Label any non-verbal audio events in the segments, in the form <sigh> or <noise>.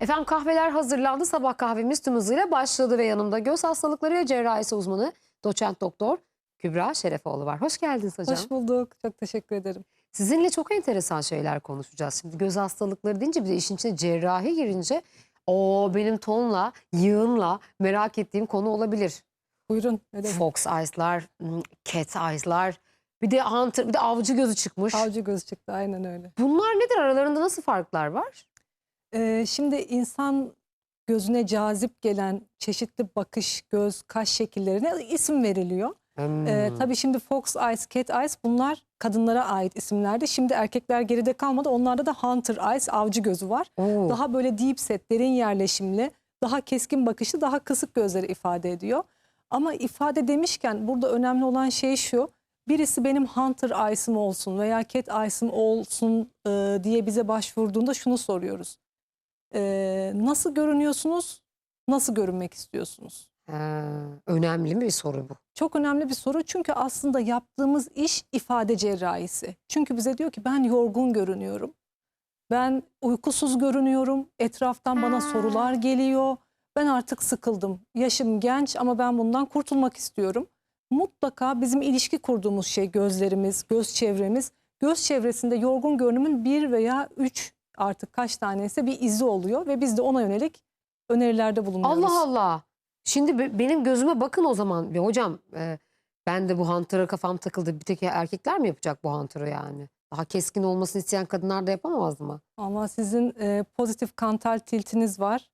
Efendim kahveler hazırlandı. Sabah kahvemiz tüm hızıyla başladı ve yanımda göz hastalıkları ve cerrahisi uzmanı doçent doktor Kübra Şerefoğlu var. Hoş geldiniz hocam. Hoş bulduk. Çok teşekkür ederim. Sizinle çok enteresan şeyler konuşacağız. Şimdi göz hastalıkları deyince bir de işin içine cerrahi girince o benim tonla, yığınla merak ettiğim konu olabilir. Buyurun. Demek? Fox eyes'lar, hmm, cat eyes'lar, bir de hunter, bir de avcı gözü çıkmış. Avcı göz çıktı. Aynen öyle. Bunlar nedir? Aralarında nasıl farklar var? Ee, şimdi insan gözüne cazip gelen çeşitli bakış, göz, kaş şekillerine isim veriliyor. Hmm. Ee, tabii şimdi Fox Eyes, Cat Eyes bunlar kadınlara ait isimlerdi. Şimdi erkekler geride kalmadı. Onlarda da Hunter Eyes, avcı gözü var. Oo. Daha böyle deep set, derin yerleşimli, daha keskin bakışlı, daha kısık gözleri ifade ediyor. Ama ifade demişken burada önemli olan şey şu. Birisi benim Hunter Eyes'ım olsun veya Cat Eyes'ım olsun e, diye bize başvurduğunda şunu soruyoruz. E, nasıl görünüyorsunuz? Nasıl görünmek istiyorsunuz? Ha, önemli mi bir soru bu? Çok önemli bir soru çünkü aslında yaptığımız iş ifade cerrahisi. Çünkü bize diyor ki ben yorgun görünüyorum. Ben uykusuz görünüyorum. Etraftan bana sorular geliyor. Ben artık sıkıldım. Yaşım genç ama ben bundan kurtulmak istiyorum. Mutlaka bizim ilişki kurduğumuz şey gözlerimiz, göz çevremiz. Göz çevresinde yorgun görünümün bir veya üç artık kaç tanesi bir izi oluyor ve biz de ona yönelik önerilerde bulunuyoruz. Allah Allah. Şimdi be- benim gözüme bakın o zaman. Bir hocam e, ben de bu hunter'a kafam takıldı. Bir tek erkekler mi yapacak bu hunter'ı yani? Daha keskin olmasını isteyen kadınlar da yapamaz mı? Ama sizin e, pozitif kantal tiltiniz var.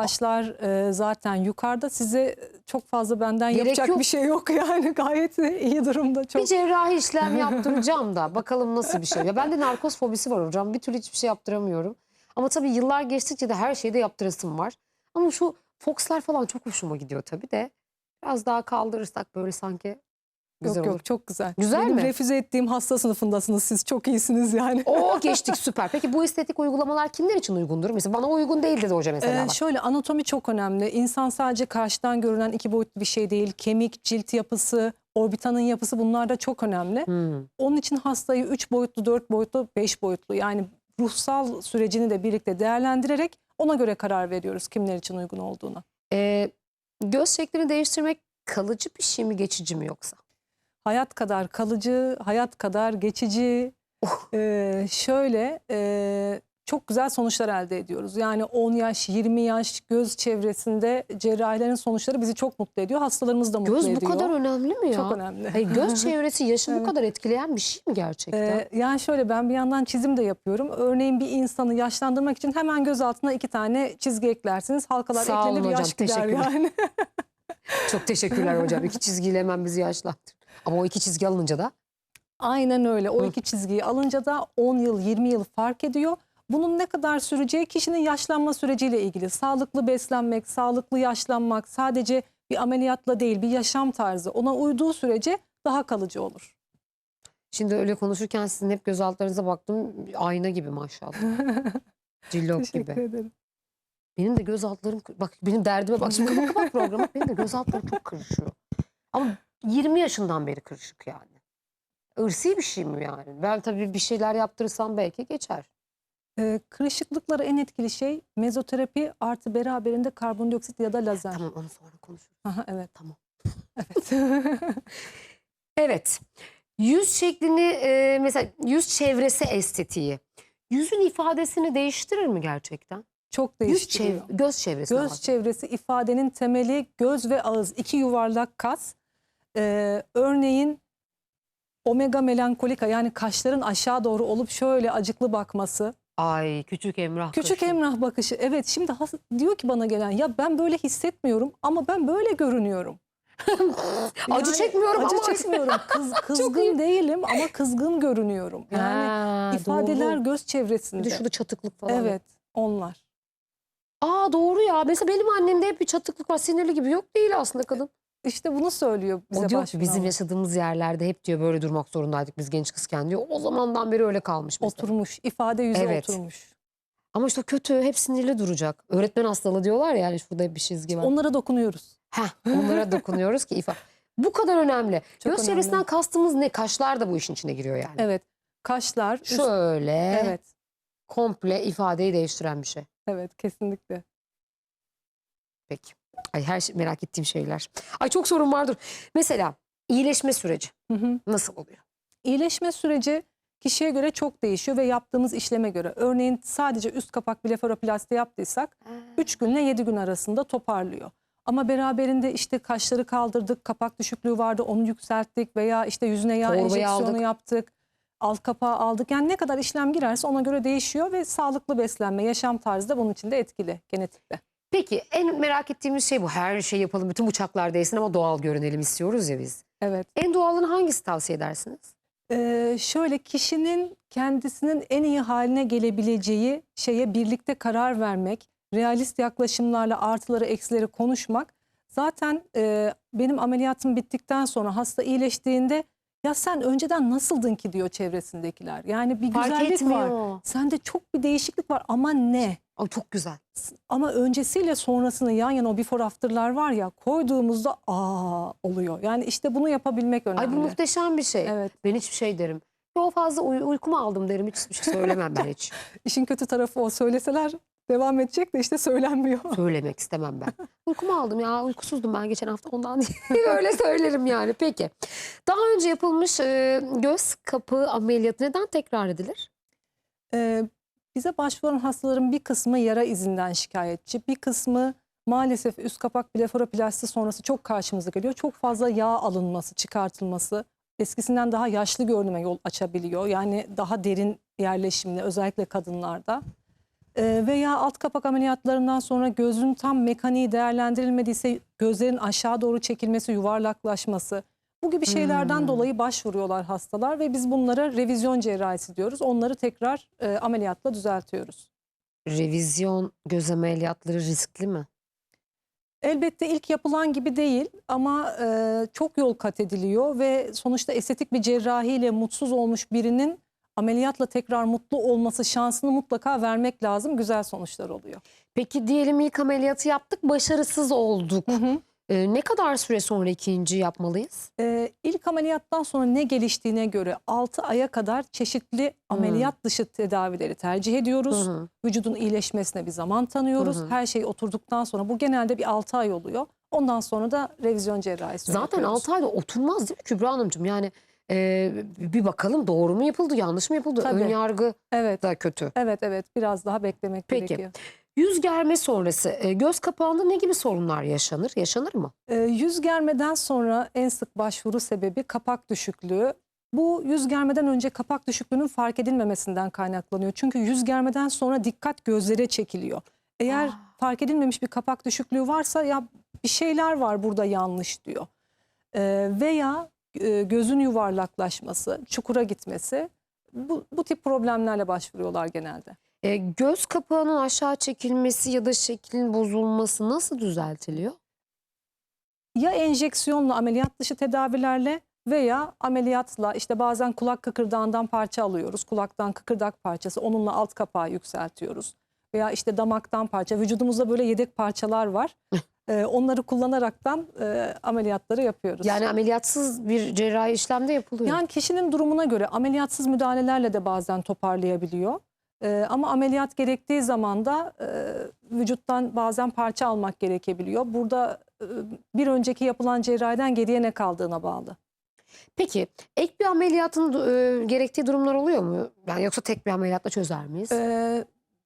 Kaşlar e, zaten yukarıda. Size çok fazla benden Gerek yapacak yok. bir şey yok yani. <laughs> Gayet iyi durumda. Çok Bir cerrahi işlem <laughs> yaptıracağım da bakalım nasıl bir şey. Ya bende narkoz fobisi var hocam. Bir türlü hiçbir şey yaptıramıyorum. Ama tabii yıllar geçtikçe de her şeyde yaptırasım var. Ama şu Fox'lar falan çok hoşuma gidiyor tabii de. Biraz daha kaldırırsak böyle sanki güzel yok olur. yok çok güzel. Güzel Benim mi? refüze ettiğim hasta sınıfındasınız siz. Çok iyisiniz yani. Oo <laughs> geçtik süper. Peki bu estetik uygulamalar kimler için uygundur? Mesela bana uygun değil dedi hoca mesela. Ee, bak. şöyle anatomi çok önemli. İnsan sadece karşıdan görünen iki boyutlu bir şey değil. Kemik, cilt yapısı, orbitanın yapısı bunlar da çok önemli. Hmm. Onun için hastayı 3 boyutlu, 4 boyutlu, 5 boyutlu yani ruhsal sürecini de birlikte değerlendirerek ona göre karar veriyoruz kimler için uygun olduğuna. Ee, göz şeklini değiştirmek kalıcı bir şey mi geçici mi yoksa? Hayat kadar kalıcı, hayat kadar geçici. Oh. Ee, şöyle e, çok güzel sonuçlar elde ediyoruz. Yani 10 yaş, 20 yaş göz çevresinde cerrahilerin sonuçları bizi çok mutlu ediyor. Hastalarımız da mutlu Göz bu ediyor. kadar önemli mi ya? Çok önemli. Hayır, göz <laughs> çevresi yaşı bu Evet. kadar etkileyen bir şey mi gerçekten? Ee, yani şöyle ben bir yandan çizim de yapıyorum. Örneğin bir insanı yaşlandırmak için hemen göz altına iki tane çizgi eklersiniz. Halkalar Sağ olun eklenir hocam, yaş gider yani. Çok teşekkürler hocam. İki <laughs> çizgiyle hemen bizi yaşlandır. Ama o iki çizgi alınca da Aynen öyle. O Hı. iki çizgiyi alınca da 10 yıl 20 yıl fark ediyor. Bunun ne kadar süreceği kişinin yaşlanma süreciyle ilgili. Sağlıklı beslenmek, sağlıklı yaşlanmak sadece bir ameliyatla değil bir yaşam tarzı. Ona uyduğu sürece daha kalıcı olur. şimdi öyle konuşurken sizin hep göz altlarınıza baktım. Ayna gibi maşallah. <laughs> Cillop gibi. ederim. Benim de göz altlarım bak benim derdime bak şimdi kapat programı. Benim de göz altlarım çok kırışıyor. Ama 20 yaşından beri kırışık yani. Irsi bir şey mi yani? Ben tabii bir şeyler yaptırırsam belki geçer. Ee, kırışıklıklara en etkili şey mezoterapi artı beraberinde karbondioksit ya da lazer. Tamam onu sonra konuşuruz. Aha, evet. Tamam. Evet. <laughs> Evet. Yüz şeklini e, mesela yüz çevresi estetiği. Yüzün ifadesini değiştirir mi gerçekten? Çok Yüz değiştiriyor. çev göz çevresi. Göz çevresi ifadenin temeli göz ve ağız. iki yuvarlak kas. Ee, örneğin omega melankolika yani kaşların aşağı doğru olup şöyle acıklı bakması. Ay küçük Emrah. Küçük kaşı. Emrah bakışı. Evet şimdi diyor ki bana gelen ya ben böyle hissetmiyorum ama ben böyle görünüyorum. <laughs> Acı Yani çekmiyorum acı ama. çekmiyorum. Kız, <laughs> kızgın değilim ama kızgın görünüyorum. Yani Ha, ifadeler doğru. göz Bir çevresinde. de şurada çatıklık falan. Evet onlar. Aa doğru ya. Mesela benim annemde hep bir çatıklık var. Sinirli gibi. Yok değil aslında kadın. İşte bunu söylüyor bize o diyor ki başvuran. bizim yaşadığımız yerlerde hep diyor böyle durmak zorundaydık biz genç kızken diyor. O zamandan beri öyle kalmış mesela. Oturmuş, ifade yüze Evet. oturmuş. Ama işte kötü hep sinirli duracak. Öğretmen hastalığı diyorlar ya yani şurada bir çizgi var. Onlara dokunuyoruz. Heh, onlara <laughs> dokunuyoruz ki ifa. Bu kadar önemli. Çok Göz önemli. çevresinden kastımız ne? Kaşlar da bu işin içine giriyor yani. Evet. Kaşlar, üst- Şöyle. evet. komple ifadeyi değiştiren bir şey. Evet kesinlikle. Peki. Ay her şey merak ettiğim şeyler. Ay çok sorun vardır. Mesela iyileşme süreci Hı hı. nasıl oluyor? İyileşme süreci kişiye göre çok değişiyor ve yaptığımız işleme göre. Örneğin sadece üst kapak blefaroplasti yaptıysak 3 günle 7 gün arasında toparlıyor. Ama beraberinde işte kaşları kaldırdık, kapak düşüklüğü vardı onu yükselttik veya işte yüzüne yağ Torbayı enjeksiyonu aldık. yaptık. Alt kapağı aldık. Yani ne kadar işlem girerse ona göre değişiyor ve sağlıklı beslenme, yaşam tarzı da bunun için de etkili genetikle. Peki en merak ettiğimiz şey bu. Her şey yapalım, bütün bıçaklar değsin ama doğal görünelim istiyoruz ya biz. Evet. En doğalını hangisi tavsiye edersiniz? Ee, şöyle kişinin kendisinin en iyi haline gelebileceği şeye birlikte karar vermek, realist yaklaşımlarla artıları eksileri konuşmak. Zaten e, benim ameliyatım bittikten sonra hasta iyileştiğinde ya sen önceden nasıldın ki diyor çevresindekiler. Yani bir Fark güzellik etmiyor. var. Sende çok bir değişiklik var ama ne? Ay çok güzel. Ama öncesiyle sonrasını yan yana o before after'lar var ya koyduğumuzda aa oluyor. Yani işte bunu yapabilmek önemli. Ay bu muhteşem bir şey. Evet. Ben hiçbir şey derim. Yo fazla uy- uykumu aldım derim. Hiçbir şey söylemem ben hiç. <laughs> İşin kötü tarafı o söyleseler devam edecek de işte söylenmiyor. <laughs> Söylemek istemem ben. Uykumu aldım ya uykusuzdum ben geçen hafta ondan değil. <laughs> Öyle söylerim yani. Peki. Daha önce yapılmış e, göz kapı ameliyatı neden tekrar edilir? Ee, bize başvuran hastaların bir kısmı yara izinden şikayetçi, bir kısmı maalesef üst kapak blefaroplasti sonrası çok karşımıza geliyor. Çok fazla yağ alınması, çıkartılması eskisinden daha yaşlı görünüme yol açabiliyor. Yani daha derin yerleşimli özellikle kadınlarda. Ee, veya alt kapak ameliyatlarından sonra gözün tam mekaniği değerlendirilmediyse gözlerin aşağı doğru çekilmesi, yuvarlaklaşması bu gibi şeylerden Hmm. dolayı başvuruyorlar hastalar ve biz bunlara revizyon cerrahisi diyoruz. Onları tekrar e, ameliyatla düzeltiyoruz. Revizyon göz ameliyatları riskli mi? Elbette ilk yapılan gibi değil ama e, çok yol kat ediliyor ve sonuçta estetik bir cerrahiyle mutsuz olmuş birinin ameliyatla tekrar mutlu olması şansını mutlaka vermek lazım. Güzel sonuçlar oluyor. Peki diyelim ilk ameliyatı yaptık başarısız olduk. E, ne kadar süre sonra ikinci yapmalıyız? Ee, ilk ameliyattan sonra ne geliştiğine göre 6 aya kadar çeşitli ameliyat dışı tedavileri tercih ediyoruz. Hı hı. Vücudun iyileşmesine bir zaman tanıyoruz. Hı hı. Her şey oturduktan sonra bu genelde bir 6 ay oluyor. Ondan sonra da revizyon cerrahisi Zaten yapıyoruz. 6 ayda oturmaz değil mi Kübra Hanımcığım? Yani e, bir bakalım doğru mu yapıldı, yanlış mı yapıldı? Tabii. Ön yargı Evet. da kötü. Evet evet biraz daha beklemek Peki. gerekiyor. Yüz germe sonrası e, göz kapağında ne gibi sorunlar yaşanır? Yaşanır mı? Ee, yüz germeden sonra en sık başvuru sebebi kapak düşüklüğü. Bu yüz germeden önce kapak düşüklüğünün fark edilmemesinden kaynaklanıyor. Çünkü yüz germeden sonra dikkat gözlere çekiliyor. Eğer Aa. fark edilmemiş bir kapak düşüklüğü varsa ya bir şeyler var burada yanlış diyor. Ee, veya e, gözün yuvarlaklaşması, çukura gitmesi bu, bu tip problemlerle başvuruyorlar genelde. E, göz kapağının aşağı çekilmesi ya da şeklin bozulması nasıl düzeltiliyor? ya enjeksiyonla ameliyat dışı tedavilerle veya ameliyatla işte bazen kulak kıkırdağından parça alıyoruz. Kulaktan kıkırdak parçası onunla alt kapağı yükseltiyoruz. Veya işte damaktan parça. Vücudumuzda böyle yedek parçalar var. Ee, <laughs> onları kullanaraktan e, ameliyatları yapıyoruz. Yani ameliyatsız bir cerrahi işlemde yapılıyor. Yani kişinin durumuna göre ameliyatsız müdahalelerle de bazen toparlayabiliyor. Ee, ama ameliyat gerektiği zaman da e, vücuttan bazen parça almak gerekebiliyor. Burada e, bir önceki yapılan cerrahiden geriye ne kaldığına bağlı. Peki ek bir ameliyatın e, gerektiği durumlar oluyor mu? Yani yoksa tek bir ameliyatla çözer miyiz? Ee,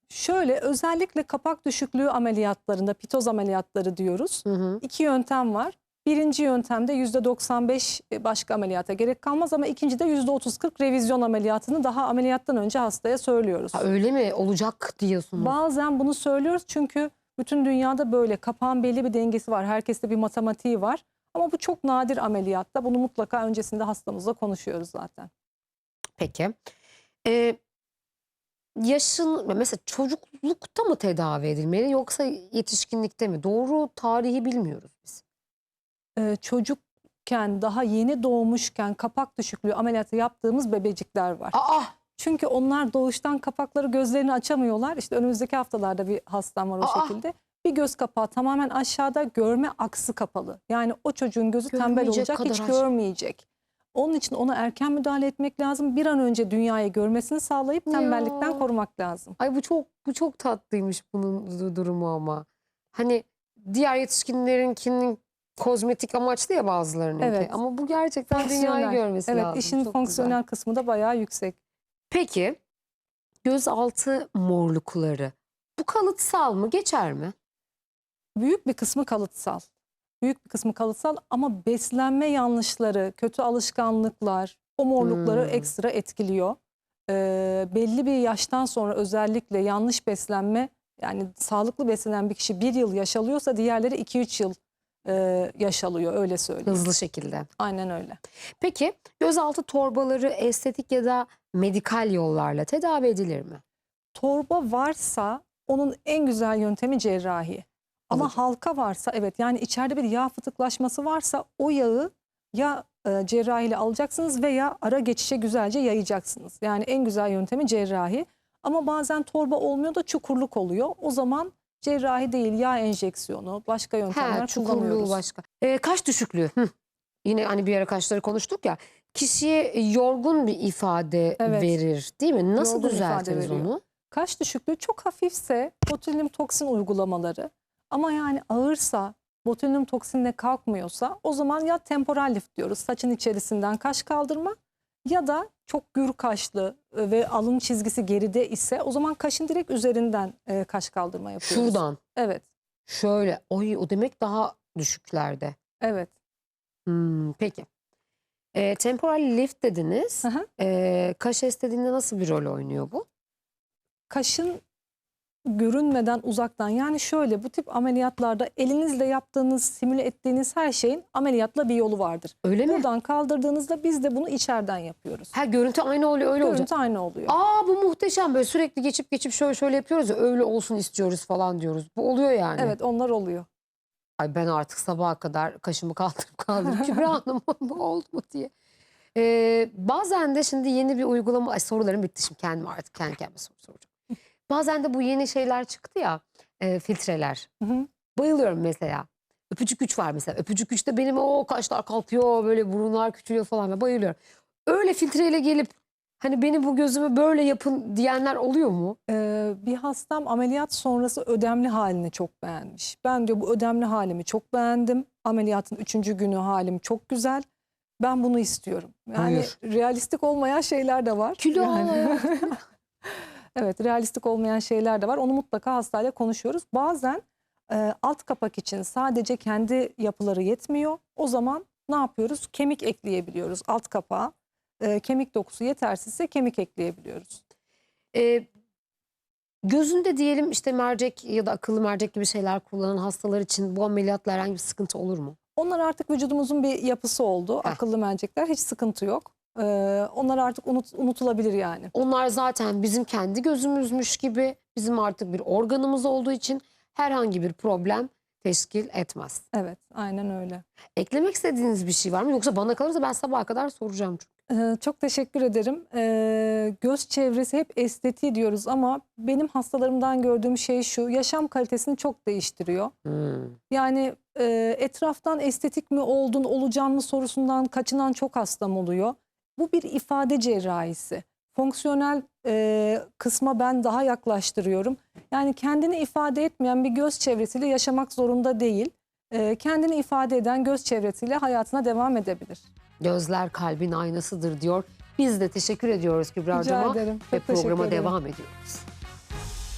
şöyle özellikle kapak düşüklüğü ameliyatlarında pitoz ameliyatları diyoruz. Hı hı. İki yöntem var. Birinci yöntemde %95 başka ameliyata gerek kalmaz ama ikincide %30-40 revizyon ameliyatını daha ameliyattan önce hastaya söylüyoruz. Ha, öyle mi? Olacak diyorsunuz. Bazen bunu söylüyoruz çünkü bütün dünyada böyle kapağın belli bir dengesi var. Herkeste bir matematiği var. Ama bu çok nadir ameliyatta. Bunu mutlaka öncesinde hastamızla konuşuyoruz zaten. Peki. Ee, yaşın mesela çocuklukta mı tedavi edilmeli yoksa yetişkinlikte mi? Doğru tarihi bilmiyoruz biz. Ee, çocukken daha yeni doğmuşken kapak düşüklüğü ameliyatı yaptığımız bebecikler var. Aa, Çünkü onlar doğuştan kapakları gözlerini açamıyorlar. İşte önümüzdeki haftalarda bir hastam var o Aa! şekilde. Bir göz kapağı tamamen aşağıda görme aksı kapalı. Yani o çocuğun gözü tembel Görmeyecek olacak kadar hiç aç- görmeyecek. Onun için ona erken müdahale etmek lazım. Bir an önce dünyayı görmesini sağlayıp Ya. tembellikten korumak lazım. Ay bu çok bu çok tatlıymış bunun du- durumu ama. Hani diğer yetişkinlerinkinin kozmetik amaçlı ya bazılarınınki. Evet. Ama bu gerçekten dünyayı görmesi Evet lazım. işin Çok güzel. fonksiyonel kısmı da bayağı yüksek. Peki gözaltı morlukları bu kalıtsal mı geçer mi? Büyük bir kısmı kalıtsal. Büyük bir kısmı kalıtsal ama beslenme yanlışları, kötü alışkanlıklar o morlukları Hmm. ekstra etkiliyor. Ee, belli bir yaştan sonra özellikle yanlış beslenme yani sağlıklı beslenen bir kişi bir yıl yaşalıyorsa diğerleri 2-3 yıl e, yaşalıyor öyle söyleyeyim. Hızlı şekilde. Aynen öyle. Peki gözaltı torbaları estetik ya da medikal yollarla tedavi edilir mi? Torba varsa onun en güzel yöntemi cerrahi. Ama Alıcı. halka varsa evet yani içeride bir yağ fıtıklaşması varsa o yağı ya e, cerrahiyle alacaksınız veya ara geçişe güzelce yayacaksınız. Yani en güzel yöntemi cerrahi. Ama bazen torba olmuyor da çukurluk oluyor. O zaman cerrahi değil yağ enjeksiyonu başka yöntemler He, çukurluğu kullanıyoruz. başka. Ee, kaş düşüklüğü. Hı. Yine hani bir ara kaşları konuştuk ya. Kişiye yorgun bir ifade Evet. verir değil mi? Nasıl Yorgun ifade düzeltiriz veriyor. onu? Kaş düşüklüğü çok hafifse botulinum toksin uygulamaları ama yani ağırsa botulinum toksinle kalkmıyorsa o zaman ya temporal lift diyoruz saçın içerisinden kaş kaldırma ya da çok gür kaşlı e, ve alın çizgisi geride ise o zaman kaşın direkt üzerinden e, kaş kaldırma yapıyoruz. Şuradan. Evet, Şöyle. Oy, o demek daha düşüklerde. evet. Hmm, peki. Ee, temporal lift dediniz. Hı hı. Ee, kaş estetiğinde nasıl bir rol oynuyor bu? Kaşın görünmeden uzaktan yani şöyle bu tip ameliyatlarda elinizle yaptığınız, simüle ettiğiniz her şeyin ameliyatla bir yolu vardır. Öyle mi? Buradan kaldırdığınızda biz de bunu içeriden yapıyoruz. Ha görüntü aynı oluyor öyle olacak. Görüntü aynı oluyor. Aa bu muhteşem böyle sürekli geçip geçip şöyle şöyle yapıyoruz ya öyle olsun istiyoruz falan diyoruz. Bu oluyor yani. Evet onlar oluyor. Ay ben artık sabaha kadar kaşımı kaldırıp kaldırıp <laughs> Kübra Hanım bu oldu mu diye. Ee, bazen de şimdi yeni bir uygulama ay sorularım bitti şimdi kendim artık kendi kendime soru soracağım. Bazen de bu yeni şeyler çıktı ya e, filtreler. Hı hı. Bayılıyorum mesela. Öpücük güç var mesela. Öpücük güçte benim o kaşlar kalkıyor böyle burunlar küçülüyor falan ben bayılıyorum. Öyle filtreyle gelip hani beni bu gözümü böyle yapın diyenler oluyor mu? Ee, bir hastam ameliyat sonrası ödemli halini çok beğenmiş. Ben diyor bu ödemli halimi çok beğendim. Ameliyatın üçüncü günü halim çok güzel. Ben bunu istiyorum. Yani Buyur. realistik olmayan şeyler de var. Kilo Yani-. <laughs> Evet realistik olmayan şeyler de var. Onu mutlaka hastayla konuşuyoruz. Bazen e, alt kapak için sadece kendi yapıları yetmiyor. O zaman ne yapıyoruz? Kemik ekleyebiliyoruz alt kapağa. E, kemik dokusu yetersizse kemik ekleyebiliyoruz. Ee, gözünde diyelim işte mercek ya da akıllı mercek gibi şeyler kullanan hastalar için bu ameliyatla herhangi bir sıkıntı olur mu? Onlar artık vücudumuzun bir yapısı oldu. Heh. Akıllı mercekler hiç sıkıntı yok. E, onlar artık unut- unutulabilir yani. Onlar zaten bizim kendi gözümüzmüş gibi bizim artık bir organımız olduğu için herhangi bir problem teşkil etmez. Evet aynen öyle. Eklemek istediğiniz bir şey var mı? Yoksa bana kalırsa ben sabaha kadar soracağım. çünkü. Ee, Çok teşekkür ederim. Ee, göz çevresi hep estetiği diyoruz ama benim hastalarımdan gördüğüm şey şu. Yaşam kalitesini çok değiştiriyor. Hmm. Yani e, etraftan estetik mi oldun, olacaksın mı sorusundan kaçınan çok hastam oluyor. Bu bir ifade cerrahisi. Fonksiyonel e, kısma ben daha yaklaştırıyorum. Yani kendini ifade etmeyen bir göz çevresiyle yaşamak zorunda değil. E, kendini ifade eden göz çevresiyle hayatına devam edebilir. Gözler kalbin aynasıdır diyor. Biz de teşekkür ediyoruz Kübra Rica Hocama ederim. ve Çok teşekkür programa ederim. devam ediyoruz.